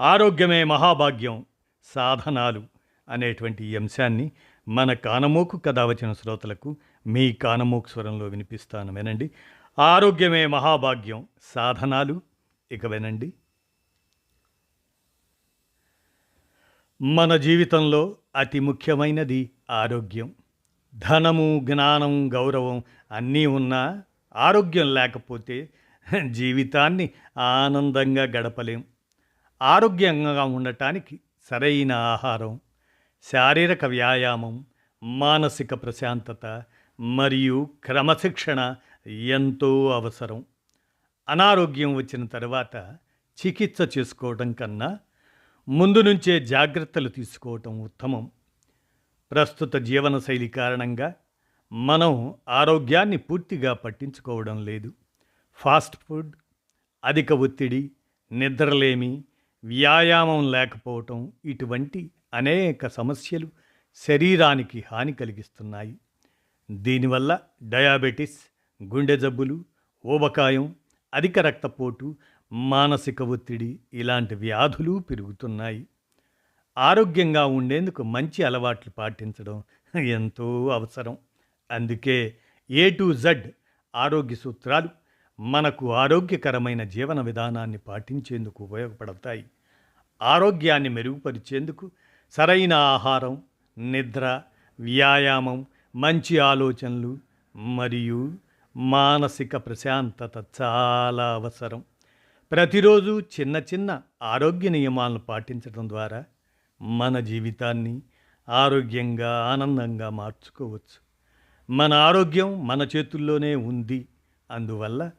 ఆరోగ్యమే మహాభాగ్యం సాధనాలు అనేటువంటి ఈ అంశాన్ని మన కానమోకు కథ వచ్చిన శ్రోతలకు మీ కానమోకు స్వరంలో వినిపిస్తాను వినండి. ఆరోగ్యమే మహాభాగ్యం సాధనాలు ఇక వినండి. మన జీవితంలో అతి ముఖ్యమైనది ఆరోగ్యం. ధనము జ్ఞానం గౌరవం అన్నీ ఉన్నా ఆరోగ్యం లేకపోతే జీవితాన్ని ఆనందంగా గడపలేం. ఆరోగ్యంగా ఉండటానికి సరైన ఆహారం శారీరక వ్యాయామం మానసిక ప్రశాంతత మరియు క్రమశిక్షణ ఎంతో అవసరం. అనారోగ్యం వచ్చిన తర్వాత చికిత్స చేసుకోవడం కన్నా ముందు నుంచే జాగ్రత్తలు తీసుకోవటం ఉత్తమం. ప్రస్తుత జీవనశైలి కారణంగా మనం ఆరోగ్యాన్ని పూర్తిగా పట్టించుకోవడం లేదు. ఫాస్ట్ ఫుడ్ అధిక ఒత్తిడి నిద్రలేమి వ్యాయామం లేకపోవటం ఇటువంటి అనేక సమస్యలు శరీరానికి హాని కలిగిస్తున్నాయి. దీనివల్ల డయాబెటిస్ గుండె జబ్బులు ఊబకాయం అధిక రక్తపోటు మానసిక ఒత్తిడి ఇలాంటి వ్యాధులు పెరుగుతున్నాయి. ఆరోగ్యంగా ఉండేందుకు మంచి అలవాట్లు పాటించడం ఎంతో అవసరం. అందుకే ఏ టు జడ్ ఆరోగ్య సూత్రాలు మనకు ఆరోగ్యకరమైన జీవన విధానాన్ని పాటించేందుకు ఉపయోగపడతాయి. ఆరోగ్యాన్ని మెరుగుపరిచేందుకు సరైన ఆహారం నిద్ర వ్యాయామం మంచి ఆలోచనలు మరియు మానసిక ప్రశాంతత చాలా అవసరం. ప్రతిరోజు చిన్న చిన్న ఆరోగ్య నియమాలను పాటించడం ద్వారా మన జీవితాన్ని ఆరోగ్యంగా ఆనందంగా మార్చుకోవచ్చు. మన ఆరోగ్యం మన చేతుల్లోనే ఉంది. అందువల్ల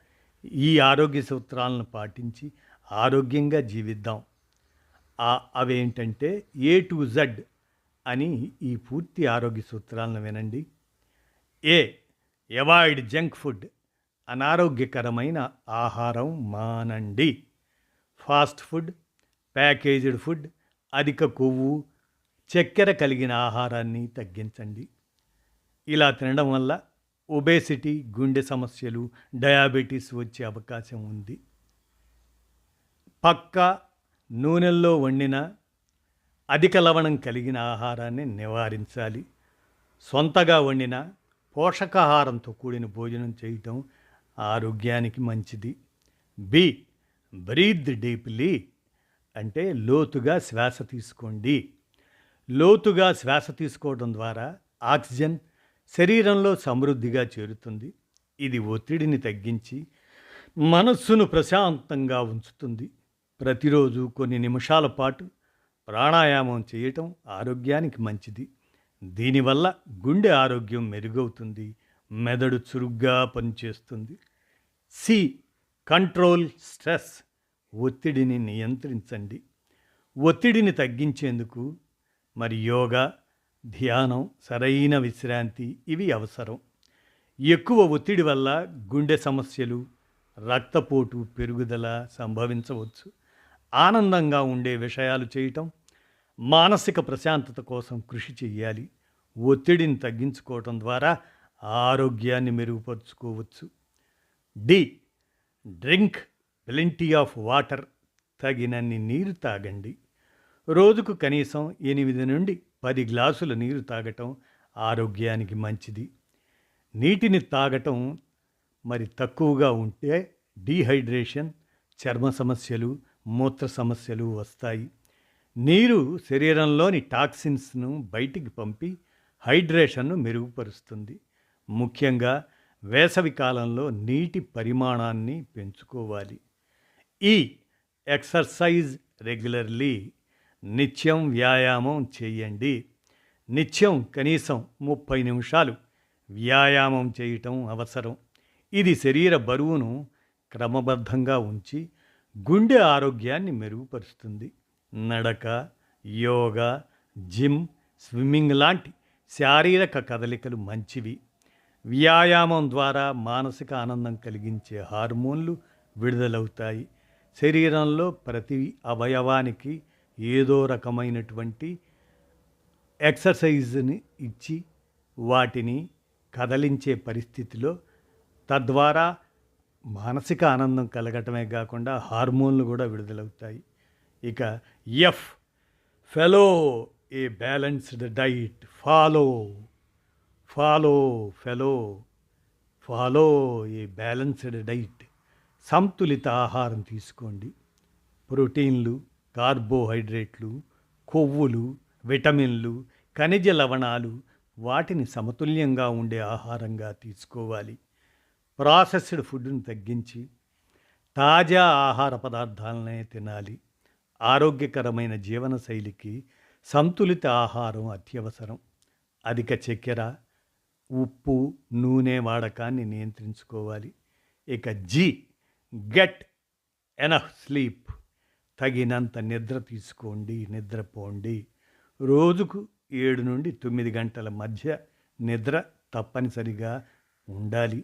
ఈ ఆరోగ్య సూత్రాలను పాటించి ఆరోగ్యంగా జీవిద్దాం. ఆ అవేంటంటే ఏ టు జడ్ అని ఈ పూర్తి ఆరోగ్య సూత్రాలను వినండి. ఏ అవాయిడ్ జంక్ ఫుడ్ అనారోగ్యకరమైన ఆహారం మానండి. ఫాస్ట్ ఫుడ్ ప్యాకేజ్డ్ ఫుడ్ అధిక కొవ్వు చక్కెర కలిగిన ఆహారాన్ని తగ్గించండి. ఇలా తినడం వల్ల ఒబేసిటీ గుండె సమస్యలు డయాబెటీస్ వచ్చే అవకాశం ఉంది. పక్క నూనెల్లో వండిన అధిక లవణం కలిగిన ఆహారాన్ని నివారించాలి. సొంతగా వండిన పోషకాహారంతో కూడిన భోజనం చేయటం ఆరోగ్యానికి మంచిది. బి బ్రీద్ డీప్లీ అంటే లోతుగా శ్వాస తీసుకోండి. లోతుగా శ్వాస తీసుకోవడం ద్వారా ఆక్సిజన్ శరీరంలో సమృద్ధిగా చేరుతుంది. ఇది ఒత్తిడిని తగ్గించి మనస్సును ప్రశాంతంగా ఉంచుతుంది. ప్రతిరోజు కొన్ని నిమిషాల పాటు ప్రాణాయామం చేయటం ఆరోగ్యానికి మంచిది. దీనివల్ల గుండె ఆరోగ్యం మెరుగవుతుంది. మెదడు చురుగ్గా పనిచేస్తుంది. సి కంట్రోల్ స్ట్రెస్ ఒత్తిడిని నియంత్రించండి. ఒత్తిడిని తగ్గించేందుకు మరి యోగా ధ్యానం సరైన విశ్రాంతి ఇవి అవసరం. ఎక్కువ ఒత్తిడి వల్ల గుండె సమస్యలు రక్తపోటు పెరుగుదల సంభవించవచ్చు. ఆనందంగా ఉండే విషయాలు చేయటం మానసిక ప్రశాంతత కోసం కృషి చేయాలి. ఒత్తిడిని తగ్గించుకోవటం ద్వారా ఆరోగ్యాన్ని మెరుగుపరుచుకోవచ్చు. D drink plenty of water తగినన్ని నీరు తాగండి. రోజుకు కనీసం ఎనిమిది నుండి పది గ్లాసుల నీరు తాగటం ఆరోగ్యానికి మంచిది. నీటిని తాగటం మరి తక్కువగా ఉంటే డీహైడ్రేషన్ చర్మ సమస్యలు మూత్ర సమస్యలు వస్తాయి. నీరు శరీరంలోని టాక్సిన్స్ను బయటికి పంపి హైడ్రేషన్ను మెరుగుపరుస్తుంది. ముఖ్యంగా వేసవి కాలంలో నీటి పరిమాణాన్ని పెంచుకోవాలి. ఈ ఎక్సర్సైజ్ రెగ్యులర్లీ నిత్యం వ్యాయామం చేయండి. నిత్యం కనీసం ముప్పై నిమిషాలు వ్యాయామం చేయటం అవసరం. ఇది శరీర బరువును క్రమబద్ధంగా ఉంచి గుండె ఆరోగ్యాన్ని మెరుగుపరుస్తుంది. నడక యోగా జిమ్ స్విమ్మింగ్ లాంటి శారీరక కదలికలు మంచివి. వ్యాయామం ద్వారా మానసిక ఆనందం కలిగించే హార్మోన్లు విడుదలవుతాయి. శరీరంలో ప్రతి అవయవానికి ఏదో రకమైనటువంటి ఎక్సర్సైజ్ని ఇచ్చి వాటిని కదలించే పరిస్థితిలో తద్వారా మానసిక ఆనందం కలగటమే కాకుండా హార్మోన్లు కూడా విడుదలవుతాయి. ఇక F fellow a balanced diet follow follow fellow follow a balanced diet సంతులిత ఆహారం తీసుకోండి. ప్రోటీన్లు కార్బోహైడ్రేట్లు కొవ్వులు విటమిన్లు ఖనిజ లవణాలు వాటిని సమతుల్యంగా ఉండే ఆహారంగా తీసుకోవాలి. ప్రాసెస్డ్ ఫుడ్ను తగ్గించి తాజా ఆహార పదార్థాలనే తినాలి. ఆరోగ్యకరమైన జీవనశైలికి సంతులిత ఆహారం అత్యవసరం. అధిక చక్కెర ఉప్పు నూనె వాడకాన్ని నియంత్రించుకోవాలి. ఇక జీ గెట్ ఎనఫ్ స్లీప్. తగినంత నిద్ర తీసుకోండి నిద్రపోండి. రోజుకు ఏడు నుండి తొమ్మిది గంటల మధ్య నిద్ర తప్పనిసరిగా ఉండాలి.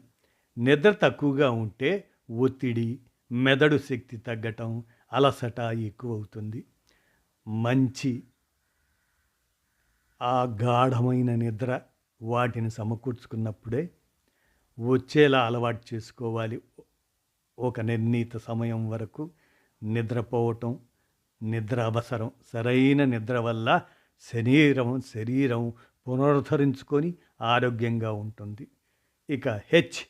నిద్ర తక్కువగా ఉంటే ఒత్తిడి మెదడు శక్తి తగ్గటం అలసట ఎక్కువ అవుతుంది మంచి ఆ గాఢమైన నిద్ర వాటిని సమకూర్చుకున్నప్పుడే వచ్చేలా అలవాటు చేసుకోవాలి. ఒక నిర్ణీత సమయం వరకు నిద్రపోవటం నిద్ర అవసరం సరైన నిద్ర వల్ల శరీరం శరీరం పునరుద్ధరించుకొని ఆరోగ్యంగా ఉంటుంది. ఇక హెచ్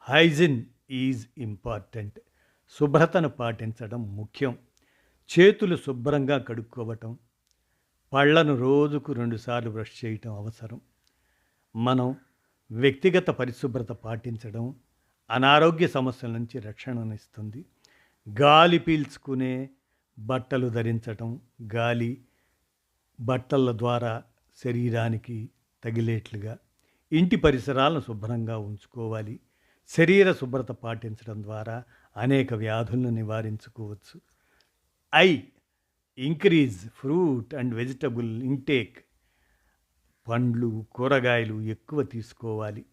హైజిన్ ఈజ్ ఇంపార్టెంట్. శుభ్రతను పాటించడం ముఖ్యం. చేతులు శుభ్రంగా కడుక్కోవటం పళ్ళను రోజుకు రెండుసార్లు బ్రష్ చేయటం అవసరం. మనం వ్యక్తిగత పరిశుభ్రత పాటించడం అనారోగ్య సమస్యల నుంచి రక్షణనిస్తుంది గాలి పీల్చుకునే బట్టలు ధరించటం గాలి బట్టల ద్వారా శరీరానికి తగిలేట్లుగా ఇంటి పరిసరాలను శుభ్రంగా ఉంచుకోవాలి. శరీర శుభ్రత పాటించడం ద్వారా అనేక వ్యాధులను నివారించుకోవచ్చు. I increase fruit and vegetable intake. పండ్లు కూరగాయలు ఎక్కువ తీసుకోవాలి.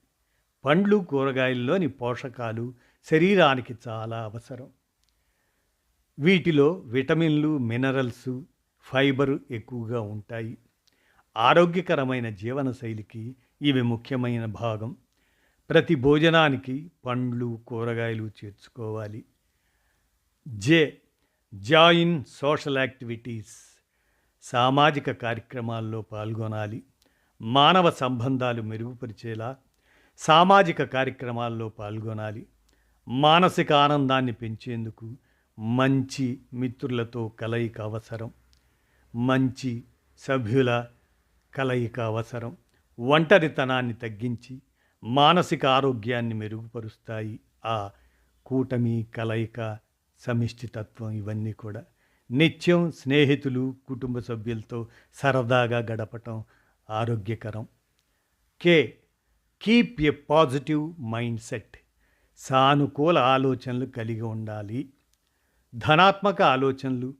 పండ్లు కూరగాయల్లోని పోషకాలు శరీరానికి చాలా అవసరం. వీటిలో విటమిన్లు మినరల్స్ ఫైబర్ ఎక్కువగా ఉంటాయి. ఆరోగ్యకరమైన జీవనశైలికి ఇవి ముఖ్యమైన భాగం. ప్రతి భోజనానికి పండ్లు కూరగాయలు చేర్చుకోవాలి. జే. Join social activities. సామాజిక కార్యక్రమాల్లో పాల్గొనాలి. మానవ సంబంధాలు మెరుగుపరిచేలా సామాజిక కార్యక్రమాల్లో పాల్గొనాలి. మానసిక ఆనందాన్ని పెంచేందుకు మంచి మిత్రులతో కలయిక అవసరం. మంచి సభ్యుల కలయిక అవసరం. ఒంటరితనాన్ని తగ్గించి మానసిక ఆరోగ్యాన్ని మెరుగుపరుస్తాయి ఆ కూటమి కలయిక సమిష్టితత్వం ఇవన్నీ కూడా. నిత్యం స్నేహితులు కుటుంబ సభ్యులతో సరదాగా గడపటం ఆరోగ్యకరం. K. Keep a positive mindset. సానుకూల ఆలోచనలు కలిగి ఉండాలి. ధనాత్మక ఆలోచనలు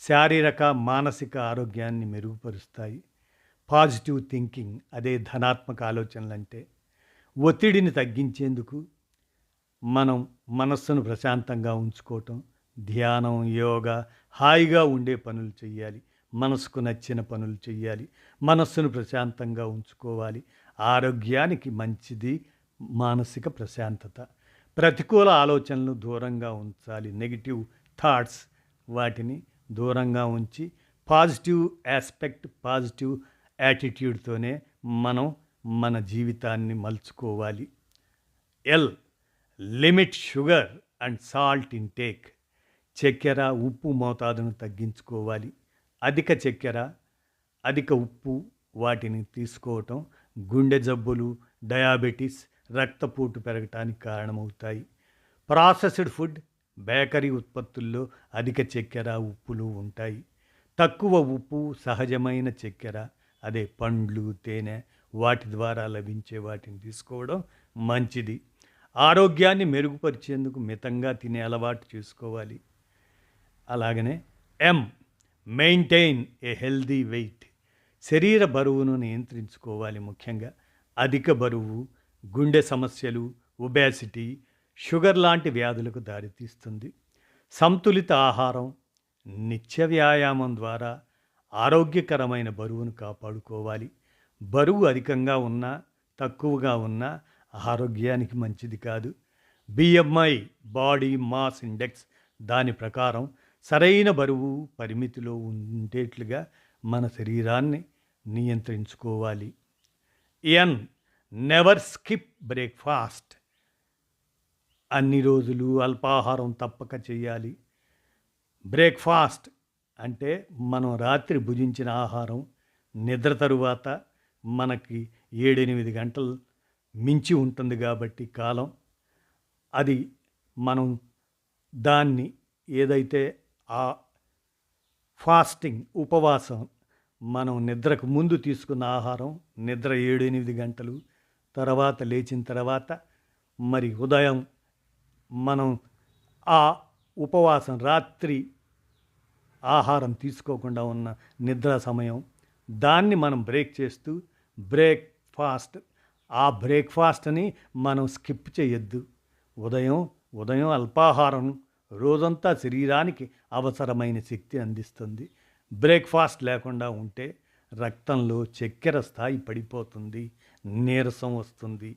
శారీరక మానసిక ఆరోగ్యాన్ని మెరుగుపరుస్తాయి. పాజిటివ్ థింకింగ్ అదే ధనాత్మక ఆలోచనలు అంటే ఒత్తిడిని తగ్గించేందుకు మనం మనస్సును ప్రశాంతంగా ఉంచుకోవటం ధ్యానం యోగా హాయిగా ఉండే పనులు చేయాలి మనసుకు నచ్చిన పనులు చేయాలి మనస్సును ప్రశాంతంగా ఉంచుకోవాలి. ఆరోగ్యానికి మంచిది మానసిక ప్రశాంతత. ప్రతికూల ఆలోచనలు దూరంగా ఉంచాలి. నెగిటివ్ థాట్స్ వాటిని దూరంగా ఉంచి పాజిటివ్ ఆస్పెక్ట్ పాజిటివ్ యాటిట్యూడ్తోనే మనం మన జీవితాన్ని మలుచుకోవాలి. L limit sugar and salt intake చక్కెర ఉప్పు మోతాదును తగ్గించుకోవాలి. అధిక చక్కెర అధిక ఉప్పు వాటిని తీసుకోవటం గుండె జబ్బులు డయాబెటీస్ రక్తపోటు పెరగటానికి కారణమవుతాయి. ప్రాసెస్డ్ ఫుడ్ బేకరీ ఉత్పత్తుల్లో అధిక చక్కెర ఉప్పులు ఉంటాయి. తక్కువ ఉప్పు సహజమైన చక్కెర అదే పండ్లు తేనె వాటి ద్వారా లభించే వాటిని తీసుకోవడం మంచిది. ఆరోగ్యాన్ని మెరుగుపరిచేందుకు మితంగా తినే అలవాటు చేసుకోవాలి. అలాగనే M maintain a healthy weight శరీర బరువును నియంత్రించుకోవాలి ముఖ్యంగా. అధిక బరువు గుండె సమస్యలు ఒబేసిటీ షుగర్ లాంటి వ్యాధులకు దారితీస్తుంది. సంతులిత ఆహారం నిత్య వ్యాయామం ద్వారా ఆరోగ్యకరమైన బరువును కాపాడుకోవాలి. బరువు అధికంగా ఉన్నా తక్కువగా ఉన్నా ఆరోగ్యానికి మంచిది కాదు. బిఎంఐ బాడీ మాస్ ఇండెక్స్ దాని ప్రకారం సరైన బరువు పరిమితిలో ఉండేట్లుగా మన శరీరాన్ని నియంత్రించుకోవాలి. ఎన్ నెవర్ స్కిప్ బ్రేక్ఫాస్ట్ అన్ని రోజులు అల్పాహారం తప్పక చేయాలి. బ్రేక్ఫాస్ట్ అంటే మనం రాత్రి భుజించిన ఆహారం నిద్ర తరువాత మనకి ఏడెనిమిది గంటలు మించి ఉంటుంది కాబట్టి కాలం. అది మనం దాన్ని ఏదైతే ఆ ఫాస్టింగ్ ఉపవాసం మనం నిద్రకు ముందు తీసుకున్న ఆహారం నిద్ర ఏడు ఎనిమిది గంటలు తర్వాత లేచిన తర్వాత మరి ఉదయం మనం ఆ ఉపవాసం రాత్రి ఆహారం తీసుకోకుండా ఉన్న నిద్ర సమయం దాన్ని మనం బ్రేక్ చేస్తూ బ్రేక్ఫాస్ట్ ఆ బ్రేక్ఫాస్ట్ని మనం స్కిప్ చేయొద్దు. ఉదయం ఉదయం అల్పాహారం రోజంతా శరీరానికి అవసరమైన శక్తి అందిస్తుంది. బ్రేక్ఫాస్ట్ లేకుండా ఉంటే రక్తంలో చక్కెర స్థాయి పడిపోతుంది. నీరసం వస్తుంది.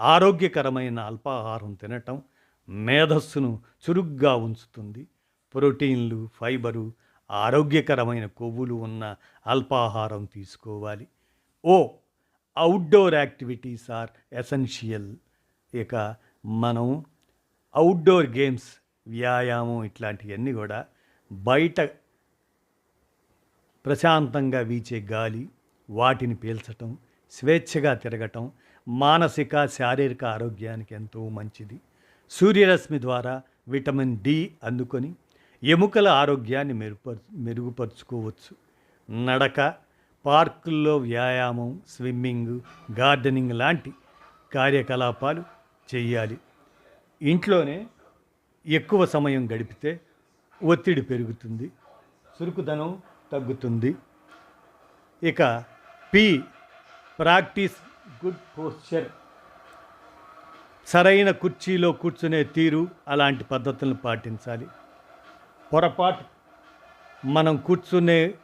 ఆరోగ్యకరమైన అల్పాహారం తినటం మేధస్సును చురుగ్గా ఉంచుతుంది. ప్రోటీన్లు ఫైబరు ఆరోగ్యకరమైన కొవ్వులు ఉన్న అల్పాహారం తీసుకోవాలి. O outdoor activities are essential. ఇక మనం అవుట్డోర్ గేమ్స్ వ్యాయామం ఇట్లాంటివన్నీ కూడా బయట ప్రశాంతంగా వీచే గాలి వాటిని పీల్చటం స్వేచ్ఛగా తిరగటం మానసిక శారీరక ఆరోగ్యానికి ఎంతో మంచిది. సూర్యరశ్మి ద్వారా విటమిన్ డి అందుకొని ఎముకల ఆరోగ్యాన్ని మెరుగుపరు మెరుగుపరుచుకోవచ్చు. నడక పార్కుల్లో వ్యాయామం స్విమ్మింగ్ గార్డెనింగ్ లాంటి కార్యకలాపాలు చేయాలి ఇంట్లోనే ఎక్కువ సమయం గడిపితే ఒత్తిడి పెరుగుతుంది చురుకుదనం తగ్గుతుంది. ఇక పి ప్రాక్టీస్ గుడ్ పోస్చర్. సరైన కుర్చీలో కూర్చునే తీరు అలాంటి పద్ధతులను పాటించాలి. పొరపాటు మనం కూర్చునే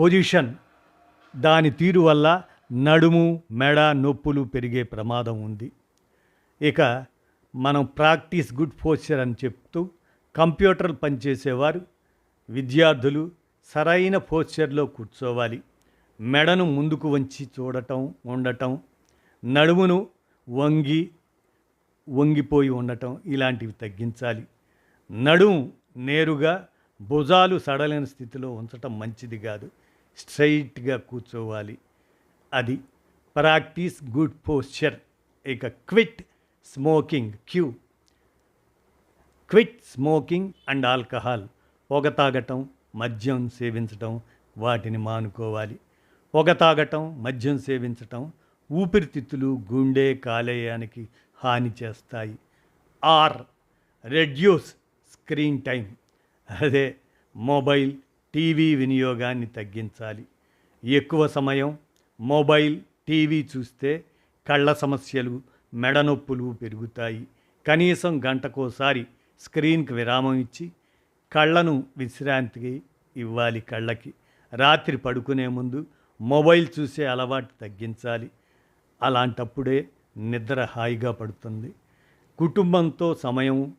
పొజిషన్ దాని తీరు వల్ల నడుము మెడ నొప్పులు పెరిగే ప్రమాదం ఉంది. ఇక మనం ప్రాక్టీస్ గుడ్ పోస్చర్ అని చెప్తూ కంప్యూటర్ పనిచేసేవారు విద్యార్థులు సరైన పోస్చర్లో కూర్చోవాలి. మెడను ముందుకు వంచి చూడటం ఉండటం నడుమును వంగి వంగిపోయి ఉండటం ఇలాంటివి తగ్గించాలి. నడుము నేరుగా భుజాలు సడలైన స్థితిలో ఉంచటం మంచిది కాదు. స్ట్రైట్గా కూర్చోవాలి. అది ప్రాక్టీస్ గుడ్ పోస్చర్ ఇక quit smoking Q. Quit smoking and alcohol పొగ తాగటం మద్యం సేవించటం వాటిని మానుకోవాలి. పొగ తాగటం మద్యం సేవించటం ఊపిరితిత్తులు గుండె కాలేయానికి హాని చేస్తాయి. ఆర్ రెడ్యూస్ స్క్రీన్ టైం అదే మొబైల్ టీవీ వినియోగాన్ని తగ్గించాలి. ఎక్కువ సమయం మొబైల్ టీవీ చూస్తే కళ్ళ సమస్యలు మెడనొప్పులు పెరుగుతాయి. కనీసం గంటకోసారి స్క్రీన్కి విరామం ఇచ్చి కళ్ళను విశ్రాంతికి ఇవ్వాలి కళ్ళకి. రాత్రి పడుకునే ముందు మొబైల్ చూసే అలవాటు తగ్గించాలి. అలాంటప్పుడే నిద్ర హాయిగా పడుతుంది. కుటుంబంతో సమయం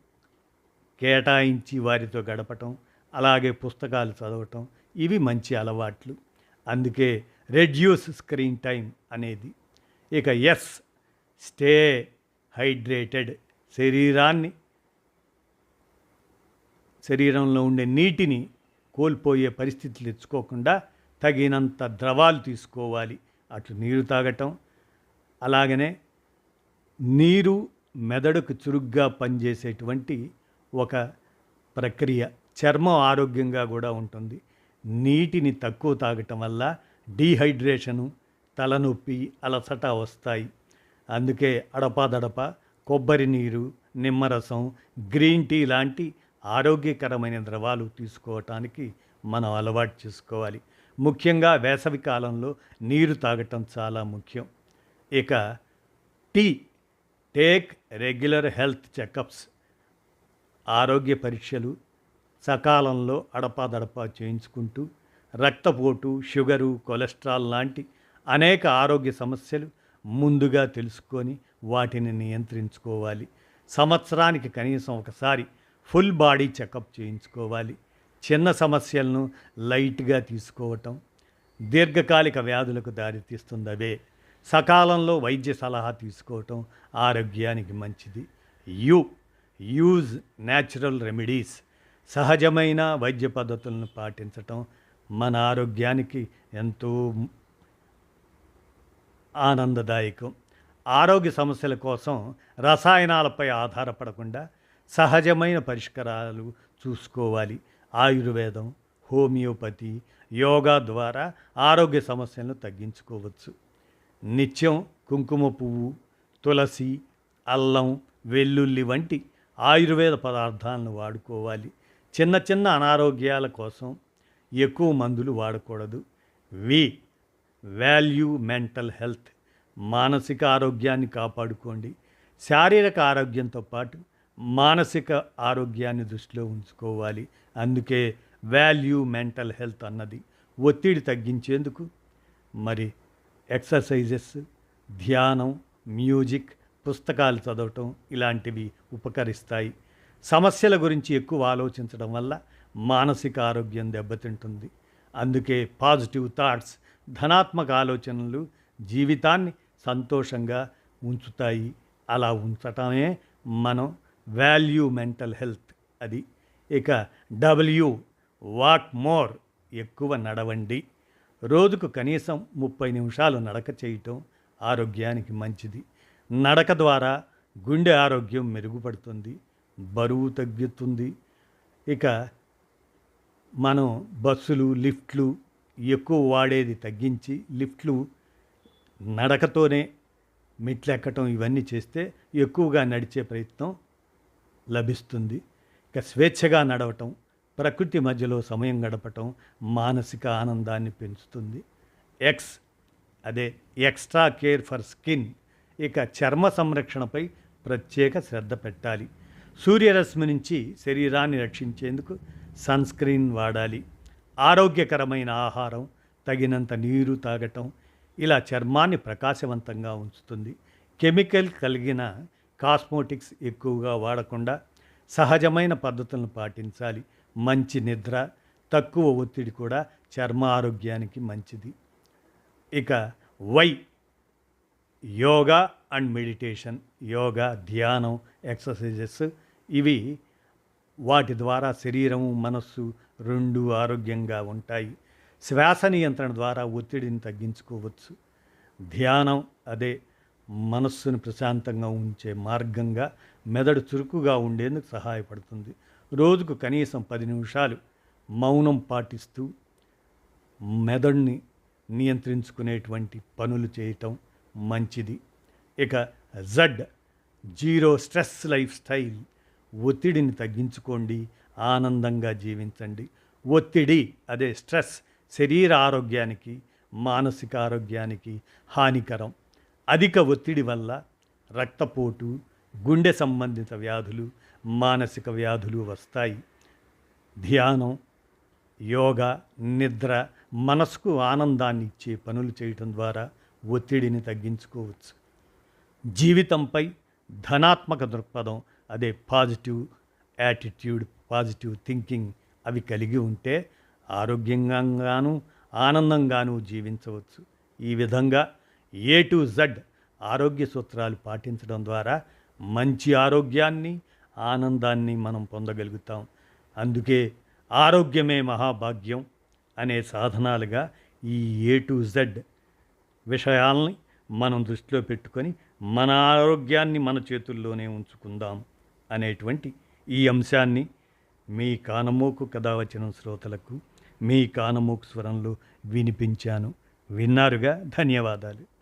కేటాయించి వారితో గడపటం అలాగే పుస్తకాలు చదవటం ఇవి మంచి అలవాట్లు. అందుకే రెడ్యూస్ స్క్రీన్ టైం అనేది ఇక ఎస్ స్టే హైడ్రేటెడ్ శరీరాన్ని శరీరంలో ఉండే నీటిని కోల్పోయే పరిస్థితులు తెచ్చుకోకుండా తగినంత ద్రవాలు తీసుకోవాలి. అటు నీరు తాగటం. అలాగనే నీరు మెదడుకు చురుగ్గా పనిచేసేటువంటి ఒక ప్రక్రియ. చర్మం ఆరోగ్యంగా కూడా ఉంటుంది. నీటిని తక్కువ తాగటం వల్ల డీహైడ్రేషను తలనొప్పి అలసట వస్తాయి. అందుకే అడపాదడప కొబ్బరి నీరు నిమ్మరసం గ్రీన్ టీ లాంటి ఆరోగ్యకరమైన ద్రవాలు తీసుకోవటానికి మనం అలవాటు చేసుకోవాలి. ముఖ్యంగా వేసవి కాలంలో నీరు తాగటం చాలా ముఖ్యం. ఇక T take regular health checkups ఆరోగ్య పరీక్షలు సకాలంలో అడపాదడపా చేయించుకుంటూ రక్తపోటు షుగరు కొలెస్ట్రాల్ లాంటి అనేక ఆరోగ్య సమస్యలు ముందుగా తెలుసుకొని వాటిని నియంత్రించుకోవాలి. సంవత్సరానికి కనీసం ఒకసారి ఫుల్ బాడీ చెకప్ చేయించుకోవాలి. చిన్న సమస్యలను లైట్గా తీసుకోవటం దీర్ఘకాలిక వ్యాధులకు దారితీస్తుంది. అవే సకాలంలో వైద్య సలహా తీసుకోవటం ఆరోగ్యానికి మంచిది. యు యూజ్ న్యాచురల్ రెమెడీస్ సహజమైన వైద్య పద్ధతులను పాటించటం మన ఆరోగ్యానికి ఎంతో ఆనందదాయకం. ఆరోగ్య సమస్యల కోసం రసాయనాలపై ఆధారపడకుండా సహజమైన పరిష్కారాలు చూసుకోవాలి. ఆయుర్వేదం హోమియోపతి యోగా ద్వారా ఆరోగ్య సమస్యలను తగ్గించుకోవచ్చు. నిత్యం కుంకుమ పువ్వు తులసి అల్లం వెల్లుల్లి వంటి ఆయుర్వేద పదార్థాలను వాడుకోవాలి. చిన్న చిన్న అనారోగ్యాల కోసం ఎక్కువ మందులు వాడకూడదు. V value mental health. మానసిక ఆరోగ్యాన్ని కాపాడుకోండి. శారీరక ఆరోగ్యంతో పాటు మానసిక ఆరోగ్యాన్ని దృష్టిలో ఉంచుకోవాలి. అందుకే వాల్యూ మెంటల్ హెల్త్ అన్నది ఒత్తిడి తగ్గించేందుకు మరి ఎక్సర్సైజెస్ ధ్యానం మ్యూజిక్ పుస్తకాలు చదవటం ఇలాంటివి ఉపకరిస్తాయి. సమస్యల గురించి ఎక్కువ ఆలోచించడం వల్ల మానసిక ఆరోగ్యం దెబ్బతింటుంది. అందుకే పాజిటివ్ థాట్స్ ధనాత్మక ఆలోచనలు జీవితాన్ని సంతోషంగా ఉంచుతాయి. అలా ఉంచటమే మనం వాల్యూ మెంటల్ హెల్త్. అది ఇక డబ్ల్యూ వాక్ మోర్ ఎక్కువ నడవండి. రోజుకు కనీసం ముప్పై నిమిషాలు నడక చేయటం ఆరోగ్యానికి మంచిది. నడక ద్వారా గుండె ఆరోగ్యం మెరుగుపడుతుంది బరువు తగ్గుతుంది. ఇక మనం బస్సులు లిఫ్ట్లు ఎక్కువ వాడేది తగ్గించి లిఫ్ట్లు నడకతోనే మెట్లెక్కటం ఇవన్నీ చేస్తే ఎక్కువగా నడిచే ప్రయత్నం లభిస్తుంది. ఇక స్వేచ్ఛగా నడవటం ప్రకృతి మధ్యలో సమయం గడపటం మానసిక ఆనందాన్ని పెంచుతుంది. ఎక్స్ అదే ఎక్స్ట్రా కేర్ ఫర్ స్కిన్ ఇక చర్మ సంరక్షణపై ప్రత్యేక శ్రద్ధ పెట్టాలి. సూర్యరశ్మి నుంచి శరీరాన్ని రక్షించేందుకు సన్ స్క్రీన్ వాడాలి. ఆరోగ్యకరమైన ఆహారం తగినంత నీరు తాగటం ఇలా చర్మాన్ని ప్రకాశవంతంగా ఉంచుతుంది. కెమికల్ కలిగిన కాస్మోటిక్స్ ఎక్కువగా వాడకుండా సహజమైన పద్ధతులను పాటించాలి. మంచి నిద్ర తక్కువ ఒత్తిడి కూడా చర్మ ఆరోగ్యానికి మంచిది. ఇక Y yoga and meditation yoga ధ్యానం ఎక్సర్సైజెస్ ఇవి వాటి ద్వారా శరీరం మనస్సు రెండు ఆరోగ్యంగా ఉంటాయి. శ్వాస నియంత్రణ ద్వారా ఒత్తిడిని తగ్గించుకోవచ్చు. ధ్యానం అదే మనస్సును ప్రశాంతంగా ఉంచే మార్గంగా మెదడు చురుకుగా ఉండేందుకు సహాయపడుతుంది. రోజుకు కనీసం పది నిమిషాలు మౌనం పాటిస్తూ మెదడుని నియంత్రించుకునేటువంటి పనులు చేయటం మంచిది. ఇక Z zero stress lifestyle ఒత్తిడిని తగ్గించుకోండి ఆనందంగా జీవించండి. ఒత్తిడి అదే స్ట్రెస్ శరీర ఆరోగ్యానికి మానసిక ఆరోగ్యానికి హానికరం. అధిక ఒత్తిడి వల్ల రక్తపోటు గుండె సంబంధిత వ్యాధులు మానసిక వ్యాధులు వస్తాయి. ధ్యానం యోగా నిద్ర మనసుకు ఆనందాన్ని ఇచ్చే పనులు చేయటం ద్వారా ఒత్తిడిని తగ్గించుకోవచ్చు. జీవితంపై ధనాత్మక దృక్పథం అదే పాజిటివ్ యాటిట్యూడ్ పాజిటివ్ థింకింగ్ అవి కలిగి ఉంటే ఆరోగ్యంగాను ఆనందంగాను జీవించవచ్చు. ఈ విధంగా ఏ టు జడ్ ఆరోగ్య సూత్రాలు పాటించడం ద్వారా మంచి ఆరోగ్యాన్ని ఆనందాన్ని మనం పొందగలుగుతాం. అందుకే ఆరోగ్యమే మహాభాగ్యం అనే సాధనాలుగా ఈ ఏ టు జెడ్ విషయాల్ని మనం దృష్టిలో పెట్టుకొని మన ఆరోగ్యాన్ని మన చేతుల్లోనే ఉంచుకుందాం అనేటువంటి ఈ అంశాన్ని మీ కానమోకు కథ వచ్చిన శ్రోతలకు మీ కానమోకు స్వరంలో వినిపించాను. విన్నారుగా? ధన్యవాదాలు.